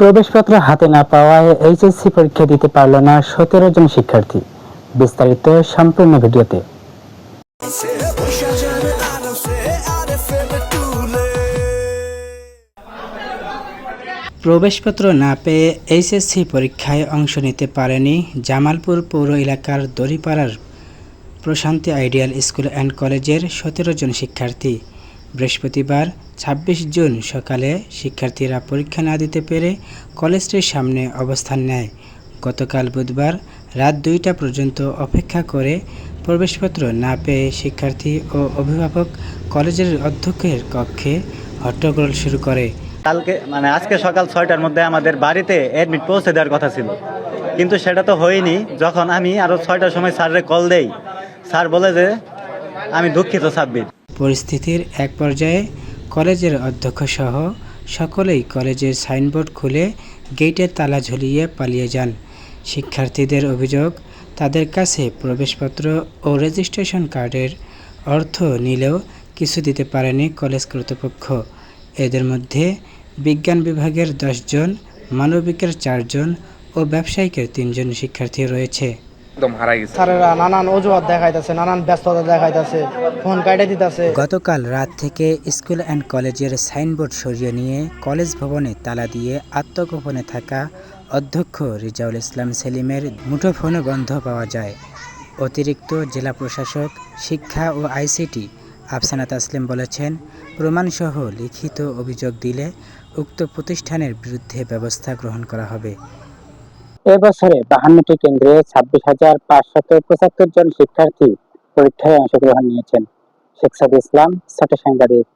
প্রবেশপত্র হাতে না পাওয়ায় এইচএসসি পরীক্ষা দিতে পারল না সতেরো জন শিক্ষার্থী। বিস্তারিত সম্পূর্ণ ভিডিওতে। প্রবেশপত্র না পেয়ে এইচএসসি পরীক্ষায় অংশ নিতে পারেনি জামালপুর পৌর এলাকার দড়িপাড়ার প্রশান্তি আইডিয়াল স্কুল অ্যান্ড কলেজের সতেরো জন শিক্ষার্থী। বৃহস্পতিবার ছাব্বিশ জুন সকালে শিক্ষার্থীরা পরীক্ষা না দিতে পেরে কলেজটির সামনে অবস্থান নেয়। গতকাল বুধবার রাত দুইটা পর্যন্ত অপেক্ষা করে প্রবেশপত্র না পেয়ে শিক্ষার্থী ও অভিভাবক কলেজের অধ্যক্ষের কক্ষে হট্টগোল শুরু করে। কালকে মানে আজকে সকাল ছয়টার মধ্যে আমাদের বাড়িতে অ্যাডমিট পৌঁছে দেওয়ার কথা ছিল। কিন্তু সেটা তো হয়নি। যখন আমি আরও ছয়টার সময় স্যারের কল দেই স্যার বলে যে আমি দুঃখিত সাব্বির পরিস্থিতির এক পর্যায়ে কলেজের অধ্যক্ষ সহ সকলেই কলেজের সাইনবোর্ড খুলে গেটের তালা ঝুলিয়ে পালিয়ে যান। শিক্ষার্থীদের অভিযোগ, তাদের কাছে প্রবেশপত্র ও রেজিস্ট্রেশন কার্ডের অর্থ নিলেও কিছু দিতে পারেনি কলেজ কর্তৃপক্ষ। এদের মধ্যে বিজ্ঞান বিভাগের দশজন মানবিকের চারজন ও ব্যবসায়িকের তিনজন শিক্ষার্থী রয়েছে। একদম হারাই গেছে। স্যারেরা নানান অজুহাত দেখাইতেছে নানান ব্যস্ততা দেখাইতেছে ফোন কাটে দিতেছে। গতকাল রাত থেকে স্কুল অ্যান্ড কলেজের সাইনবোর্ড সরিয়ে নিয়ে কলেজ ভবনে তালা দিয়ে আত্মগোপনে থাকা অধ্যক্ষ রিজাউল ইসলাম সেলিমের মুঠোফোনে বন্ধ পাওয়া যায়। অতিরিক্ত জেলা প্রশাসক শিক্ষা ও আইসিটি আফসানা তাসলিম বলেছেন প্রমাণসহ লিখিত অভিযোগ দিলে উক্ত প্রতিষ্ঠানের বিরুদ্ধে ব্যবস্থা গ্রহণ করা হবে। এবছরে বাহান্নটি কেন্দ্রে ছাব্বিশ হাজার পাঁচশত পঁচাত্তর জন শিক্ষার্থী পরীক্ষায় অংশগ্রহণ নিয়েছেন। শেখ সাদ ইসলাম, ছোট সাংবাদিক।